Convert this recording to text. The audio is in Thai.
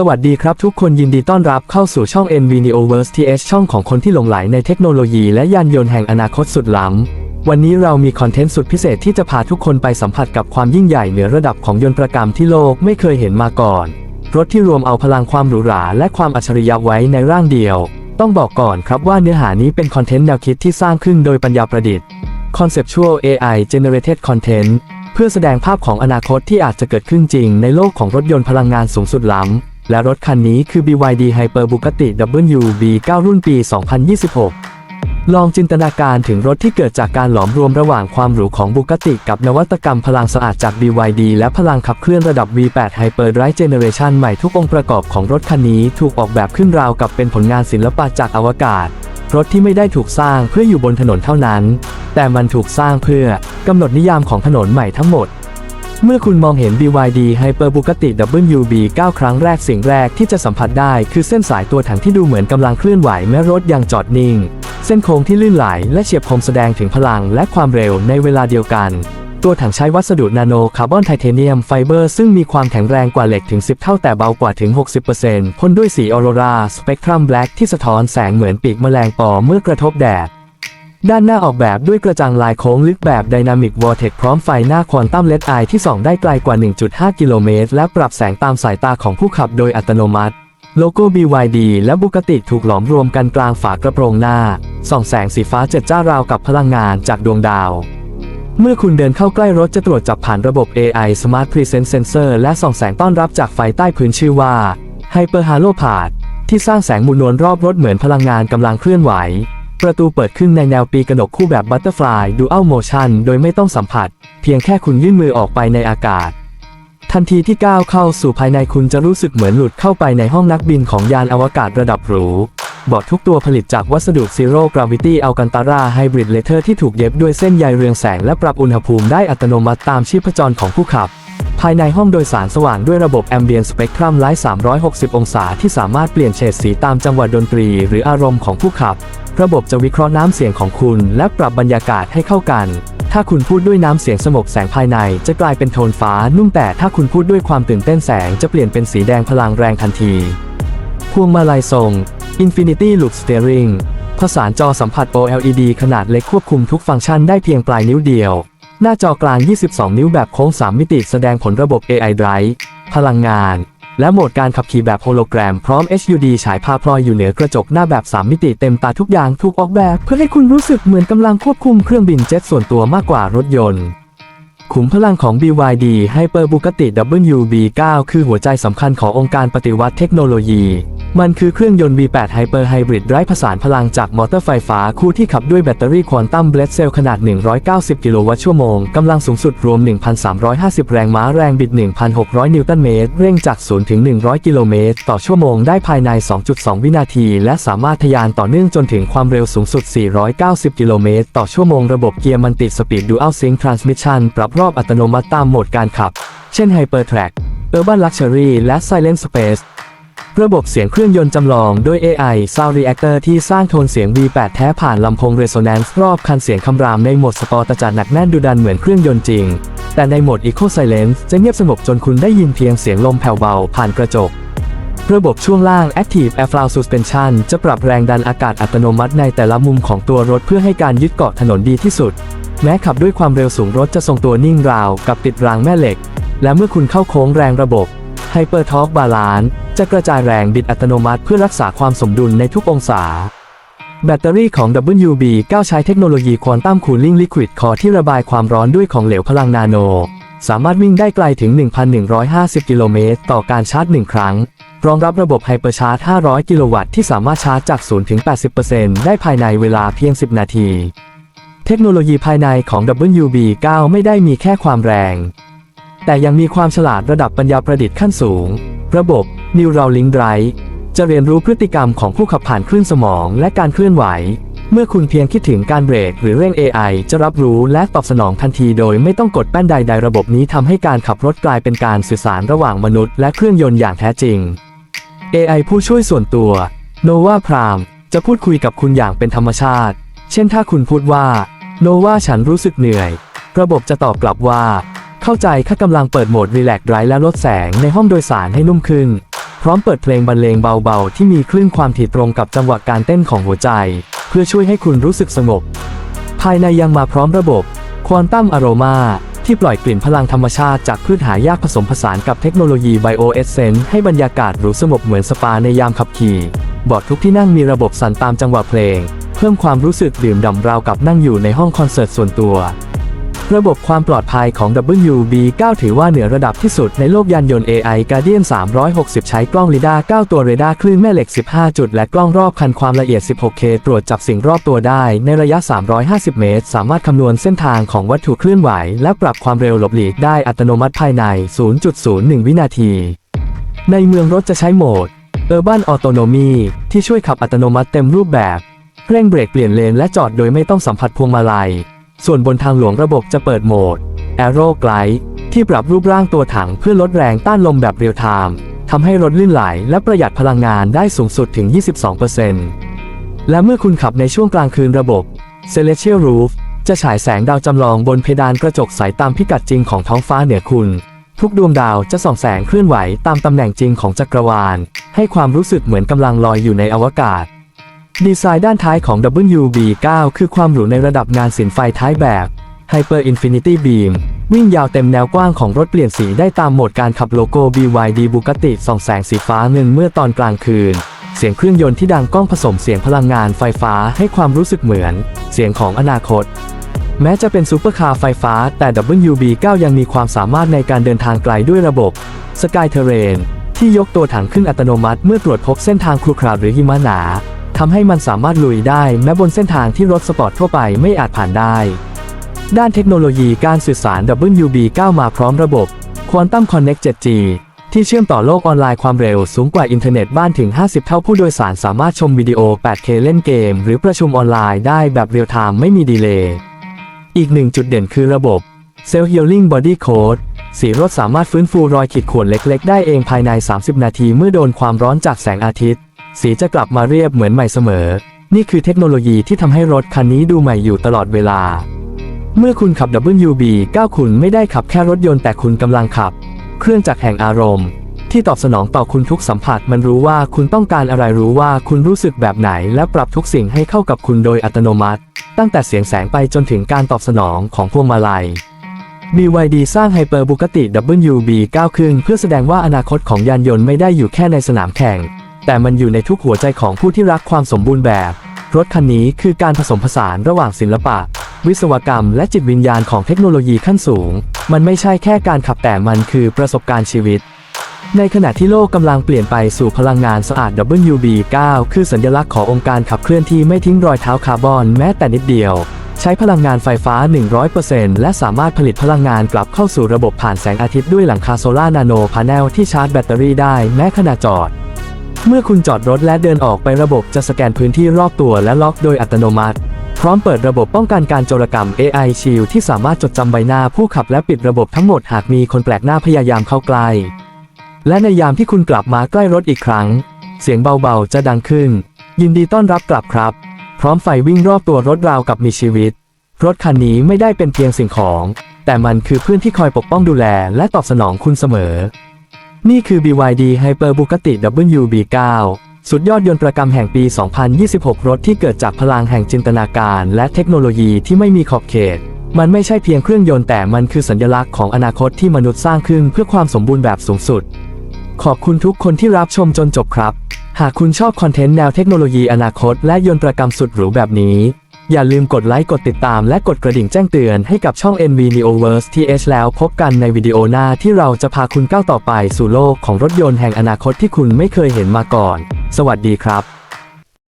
สวัสดีครับทุกคนยินดีต้อนรับเข้าสู่ช่อง NVNeoverse TH ช่องของคนที่หลงไหลในเทคโนโลยีและยานยนต์แห่งอนาคตสุดล้ำ วันนี้เรามีคอนเทนต์สุดพิเศษที่จะพาทุกคนไปสัมผัสกับความยิ่งใหญ่เหนือระดับของยนต์ประกรรมที่โลกไม่เคยเห็นมาก่อน รถที่รวมเอาพลังความหรูหราและความอัจฉริยะไว้ในร่างเดียว ต้องบอกก่อนครับว่าเนื้อหานี้เป็นคอนเทนต์แนวคิดที่สร้างขึ้นโดยปัญญาประดิษฐ์ Conceptual AI Generated Content เพื่อแสดงภาพของอนาคตที่อาจจะเกิดขึ้นจริงในโลกของรถยนต์พลังงานสูงสุดล้ำ และรถคันนี้คือ BYD Hyper Bugatti WB9 รุ่นปี 2026 ลองจินตนาการถึงรถที่เกิดจากการหลอมรวมระหว่างความหรูของบุกติกับนวัตกรรมพลังสะอาดจาก BYD และพลังขับเคลื่อนระดับ V8 Hyper Drive Generation ใหม่ทุกองค์ประกอบของรถคันนี้ถูกออกแบบขึ้นราวกับเป็นผลงานศิลปะจากอวกาศ รถที่ไม่ได้ถูกสร้างเพื่ออยู่บนถนนเท่านั้น แต่มันถูกสร้างเพื่อกำหนดนิยามของถนนใหม่ทั้งหมด เมื่อคุณมองเห็น BYD Hyper Bugatti WB 9 ครั้งแรกสิ่งแรกที่จะสัมผัสได้คือเส้นสายตัวถังที่ดูเหมือนกำลังเคลื่อนไหวแม้รถยังจอดนิ่ง เส้นโค้งที่ลื่นไหลและเฉียบคมแสดงถึงพลังและความเร็วในเวลาเดียวกัน ตัวถังใช้วัสดุนาโนคาร์บอนไทเทเนียมไฟเบอร์ซึ่งมีความแข็งแรงกว่าเหล็กถึง 10 เท่าแต่เบากว่าถึง 60%พ่นด้วยสีออโรราสเปกตรัมแบล็กที่สะท้อนแสงเหมือนปีกแมลงปอเมื่อกระทบแดด ด้านหน้าออกแบบด้วยกระจังลายโค้งลึกแบบ Dynamic Vortex พร้อมไฟหน้าควอนตัมเลดไอที่ส่องได้ไกลกว่า 1.5 กิโลเมตร และปรับแสงตามสายตาของผู้ขับโดยอัตโนมัติ โลโก้ BYD และบุกติถูกหลอมรวมกันกลางฝากระโปรงหน้า ส่องแสงสีฟ้าเจิดจ้าราวกับพลังงานจากดวงดาว เมื่อคุณเดินเข้าใกล้รถจะตรวจจับผ่านระบบ AI Smart Presence Sensor และส่องแสงต้อนรับจากไฟใต้พื้นชื่อว่า Hyper Halo Pad ที่สร้างแสงหมุนวลรอบรถเหมือนพลังงานกำลังเคลื่อนไหว ประตูเปิดขึ้นในแนวปีกระหนกคู่แบบ Butterfly Dual Motion โดยไม่ต้องสัมผัส เพียงแค่คุณยื่นมือออกไปในอากาศ ทันทีที่ก้าวเข้าสู่ภายในคุณจะรู้สึกเหมือนหลุดเข้าไปในห้องนักบินของยานอวกาศระดับหรูบาะทุกตัวผลิตจากวัสดุ Zero Gravity Alcantara Hybrid Leather ที่ถูกเย็บด้วยเส้นใยเรืองแสงและปรับอุณหภูมิได้อัตโนมัติตามชีพจรของผู้ขับ ภายในห้องโดยสารสว่างด้วยระบบ Ambient Spectrum Light 360 องศาที่สามารถเปลี่ยนเฉดสีตามจังหวะดนตรี หรืออารมณ์ของผู้ขับ ระบบจะวิเคราะห์น้ำเสียงของคุณ และปรับบรรยากาศให้เข้ากัน ถ้าคุณพูดด้วยน้ำเสียงสงบแสงภายใน จะกลายเป็นโทนฟ้านุ่มแต่ถ้าคุณพูดด้วยความตื่นเต้นแสงจะเปลี่ยนเป็นสีแดงพลังแรงทันที พวงมาลัยทรง Infinity Loop Steering ผสานจอสัมผัส OLED ขนาดเล็กควบคุมทุกฟังก์ชันได้เพียงปลายนิ้วเดียว หน้าจอกลาง 22 นิ้วแบบโค้ง 3 มิติแสดงผลระบบ AI Drive พลังงาน และโหมดการขับขี่แบบโฮโลแกรมพร้อม HUD ฉายภาพลอยอยู่เหนือกระจกหน้าแบบ 3 มิติเต็มตาทุกอย่างถูกออกแบบ เพื่อให้คุณรู้สึกเหมือนกำลังควบคุมเครื่องบินเจ็ตส่วนตัวมากกว่ารถยนต์ ขุมพลังของ BYD Hyper Bugatti WB9 คือหัวใจสำคัญขององค์การปฏิวัติเทคโนโลยี มันคือเครื่องยนต์ V8 Hyper Hybrid ไร้ผสานพลังจากมอเตอร์ไฟฟ้าคู่ที่ขับด้วยแบตเตอรี่ควอนตัมเบลดเซลขนาด 190 กิโลวัตต์ชั่วโมง กำลังสูงสุดรวม 1,350 แรงม้าแรงบิด 1,600 นิวตันเมตร เร่งจาก 0 ถึง 100 กิโลเมตร ต่อชั่วโมงได้ภายใน 2.2 วินาที และสามารถทะยานต่อเนื่องจนถึงความเร็วสูงสุด 490 กิโลเมตร ต่อชั่วโมงระบบเกียร์มันติสปีด Dual Sync Transmission ปรับรอบอัตโนมัติตามโหมดการขับ เช่น Hyper Track Urban Luxury และ Silent Space ระบบเสียงเครื่องยนต์จำลองด้วย AI Sound Reactor ที่สร้างโทนเสียง V8 แท้ผ่านลำโพง Resonance รอบคันเสียงคำรามในโหมดสปอร์ตจัดหนักแน่นดุดันเหมือนเครื่องยนต์จริง แต่ในโหมด Eco Silence จะเงียบสงบจนคุณได้ยินเพียงเสียงลมแผ่วเบาผ่านกระจก ระบบช่วงล่าง Active Airflow Suspension จะปรับแรงดันอากาศอัตโนมัติในแต่ละมุมของตัวรถเพื่อให้การยึดเกาะถนนดีที่สุด แม้ขับด้วยความเร็วสูงรถจะทรงตัวนิ่งราวกับติดรางแม่เหล็ก และเมื่อคุณเข้าโค้งแรงระบบ Hyper Torque Balance จะกระจายแรงบิดอัตโนมัติเพื่อรักษาความสมดุลในทุกองศา แบตเตอรี่ของ WB9 ใช้เทคโนโลยีควอนตัมคูลิ่งลิควิดคอที่ระบายความร้อนด้วยของเหลวพลังนาโน สามารถวิ่งได้ไกลถึง 1,150 กิโลเมตรต่อการชาร์จ 1 ครั้ง รองรับระบบไฮเปอร์ชาร์จ 500 กิโลวัตต์ที่สามารถชาร์จจาก 0 ถึง 80%ได้ภายในเวลาเพียง 10 นาที เทคโนโลยีภายในของ WB9 ไม่ได้มีแค่ความแรง แต่ยังมีความฉลาดระดับปัญญาประดิษฐ์ขั้นสูง ระบบ Neuralink Drive จะเรียนรู้พฤติกรรมของผู้ขับผ่านคลื่นสมองและการเคลื่อนไหว เมื่อคุณเพียงคิดถึงการเบรกหรือเร่ง AI จะรับรู้และตอบสนองทันทีโดยไม่ต้องกดแป้นใดๆระบบนี้ทำให้การขับรถกลายเป็นการสื่อสารระหว่างมนุษย์และเครื่องยนต์อย่างแท้จริง AI ผู้ช่วยส่วนตัว Nova Prime จะพูดคุยกับคุณอย่างเป็นธรรมชาติ เช่นถ้าคุณพูดว่า Nova ฉันรู้สึกเหนื่อย ระบบจะตอบกลับว่า เข้าใจข้ากำลังเปิดโหมด Relax Drive และลดแสงในห้องโดยสารให้นุ่มขึ้น พร้อมเปิดเพลงบรรเลงเบาๆ ที่มีคลื่นความถี่ตรงกับจังหวะการเต้นของหัวใจ เพื่อช่วยให้คุณรู้สึกสงบ ภายในยังมาพร้อมระบบควอนตัมอโรมาที่ปล่อยกลิ่นพลังธรรมชาติจากพืชหายากผสมผสานกับเทคโนโลยีไบโอเอเซนให้บรรยากาศหรูสงบเหมือนสปาในยามขับขี่ บอดทุกที่นั่งมีระบบสั่นตามจังหวะเพลง เพิ่มความรู้สึกดื่มด่ำราวกับนั่งอยู่ในห้องคอนเสิร์ตส่วนตัว ระบบความปลอดภัยของ WB9 ถือว่าเหนือระดับที่สุดในโลกยานยนต์ AI Guardian 360 ใช้กล้องลีดาร์9ตัวเรดาร์คลื่นแม่เหล็ก 15 จุด และกล้องรอบคันความละเอียด 16K ตรวจจับสิ่งรอบตัวได้ในระยะ 350 เมตร สามารถคำนวณเส้นทางของวัตถุเคลื่อนไหว และปรับความเร็วหลบหลีกได้อัตโนมัติภายใน 0.01 วินาที ในเมืองรถจะใช้โหมด Urban Autonomy ที่ช่วยขับอัตโนมัติเต็มรูปแบบ เร่งเบรกเปลี่ยนเลนและจอดโดยไม่ต้องสัมผัสพวงมาลัย ส่วนบนทางหลวงระบบจะเปิดโหมด Aero Glide ที่ปรับรูปร่างตัวถังเพื่อลดแรงต้านลมแบบเรียลไทม์ทำให้รถลื่นไหลและประหยัดพลังงานได้สูงสุดถึง 22%และเมื่อคุณขับในช่วงกลางคืนระบบ Celestial Roof จะฉายแสงดาวจำลองบนเพดานกระจกใสตามพิกัดจริงของท้องฟ้าเหนือคุณ ทุกดวงดาวจะส่องแสงเคลื่อนไหวตามตำแหน่งจริงของจักรวาล ให้ความรู้สึกเหมือนกำลังลอยอยู่ในอวกาศ ดีไซน์ด้านท้ายของ WB9 คือความหรูในระดับงานศิลป์ไฟท้ายแบบ Hyper Infinity Beam วิ่งยาวเต็มแนวกว้างของรถเปลี่ยนสีได้ตามโหมดการขับโลโก้ BYD Bugatti ส่องแสงสีฟ้าเงินเมื่อตอนกลางคืน เสียงเครื่องยนต์ที่ดังก้องผสมเสียงพลังงานไฟฟ้าให้ความรู้สึกเหมือน เสียงของอนาคต แม้จะเป็นซูเปอร์คาร์ไฟฟ้า แต่ WB9 ยังมีความสามารถในการเดินทางไกลด้วยระบบ Sky Terrain ที่ยกตัวถังขึ้นอัตโนมัติเมื่อตรวจพบเส้นทางครุขระหรือหิมะหนาทำให้มันสามารถลุยได้แม้บนเส้นทางที่รถสปอร์ตทั่วไปไม่อาจผ่านได้ ด้านเทคโนโลยีการสื่อสาร WB9 มาพร้อมระบบ Quantum Connect 7G ที่เชื่อมต่อโลกออนไลน์ความเร็วสูงกว่าอินเทอร์เน็ตบ้านถึง 50 เท่าผู้โดยสารสามารถชมวิดีโอ 8K เล่นเกม หรือประชุมออนไลน์ได้แบบเรียลไทม์ไม่มีดีเลย์ อีกหนึ่งจุดเด่นคือระบบ Self Healing Body Code สีรถสามารถฟื้นฟูรอยขีดข่วนเล็กๆ ได้เองภายใน 30 นาทีเมื่อโดนความร้อนจากแสงอาทิตย์ สีจะกลับมาเรียบเหมือนใหม่เสมอ นี่คือเทคโนโลยีที่ทำให้รถคันนี้ดูใหม่อยู่ตลอดเวลา เมื่อคุณขับ WB9 คุณไม่ได้ขับแค่รถยนต์แต่คุณกำลังขับ เครื่องจักรแห่งอารมณ์ ที่ตอบสนองต่อคุณทุกสัมผัส มันรู้ว่าคุณต้องการอะไรรู้ว่าคุณรู้สึกแบบไหน และปรับทุกสิ่งให้เข้ากับคุณโดยอัตโนมัติ ตั้งแต่เสียงแสงไปจนถึงการตอบสนองของพวงมาลัย BYD สร้าง Hyper Bugatti WB9 ขึ้นเพื่อแสดงว่าอนาคตของยานยนต์ไม่ได้อยู่แค่ในสนามแข่ง แต่มันอยู่ในทุกหัวใจของผู้ที่รักความสมบูรณ์แบบ รถคันนี้คือการผสมผสานระหว่างศิลปะ วิศวกรรม และจิตวิญญาณของเทคโนโลยีขั้นสูง มันไม่ใช่แค่การขับแต่มันคือประสบการณ์ชีวิต ในขณะที่โลกกำลังเปลี่ยนไปสู่พลังงานสะอาด WB9 คือสัญลักษณ์ขององค์การขับเคลื่อนที่ไม่ทิ้งรอยเท้าคาร์บอนแม้แต่นิดเดียว ใช้พลังงานไฟฟ้า 100%และสามารถผลิตพลังงานกลับเข้าสู่ระบบผ่านแสงอาทิตย์ด้วยหลังคาโซลาร์นาโนพาเนลที่ชาร์จแบตเตอรี่ได้แม้ขณะจอด เมื่อคุณจอดรถและเดินออกไประบบจะสแกนพื้นที่รอบตัวและล็อกโดยอัตโนมัติ พร้อมเปิดระบบป้องกันการโจรกรรม AI Shield ที่สามารถจดจำใบหน้าผู้ขับและปิดระบบทั้งหมดหากมีคนแปลกหน้าพยายามเข้าใกล้ และในยามที่คุณกลับมาใกล้รถอีกครั้ง เสียงเบาๆจะดังขึ้น ยินดีต้อนรับกลับครับ พร้อมไฟวิ่งรอบตัวรถราวกับมีชีวิต รถคันนี้ไม่ได้เป็นเพียงสิ่งของ แต่มันคือเพื่อนที่คอยปกป้องดูแลและตอบสนองคุณเสมอ นี่คือ BYD Hyper Bugatti WB9 สุดยอดยนต์ประกรรมแห่งปี 2026 รถที่เกิดจากพลังแห่งจินตนาการและเทคโนโลยีที่ไม่มีขอบเขต มันไม่ใช่เพียงเครื่องยนต์แต่มันคือสัญลักษณ์ของอนาคตที่มนุษย์สร้างขึ้นเพื่อความสมบูรณ์แบบสูงสุด ขอบคุณทุกคนที่รับชมจนจบครับ หากคุณชอบคอนเทนต์แนวเทคโนโลยีอนาคตและยนต์ประกรรมสุดหรูแบบนี้ อย่าลืมกดไลค์กดติดตามและกดกระดิ่งแจ้งเตือนให้กับช่อง NV Neoverse TH แล้วพบกันในวิดีโอหน้าที่เราจะพาคุณก้าวต่อไปสู่โลกของรถยนต์แห่งอนาคตที่คุณไม่เคยเห็นมาก่อน สวัสดีครับ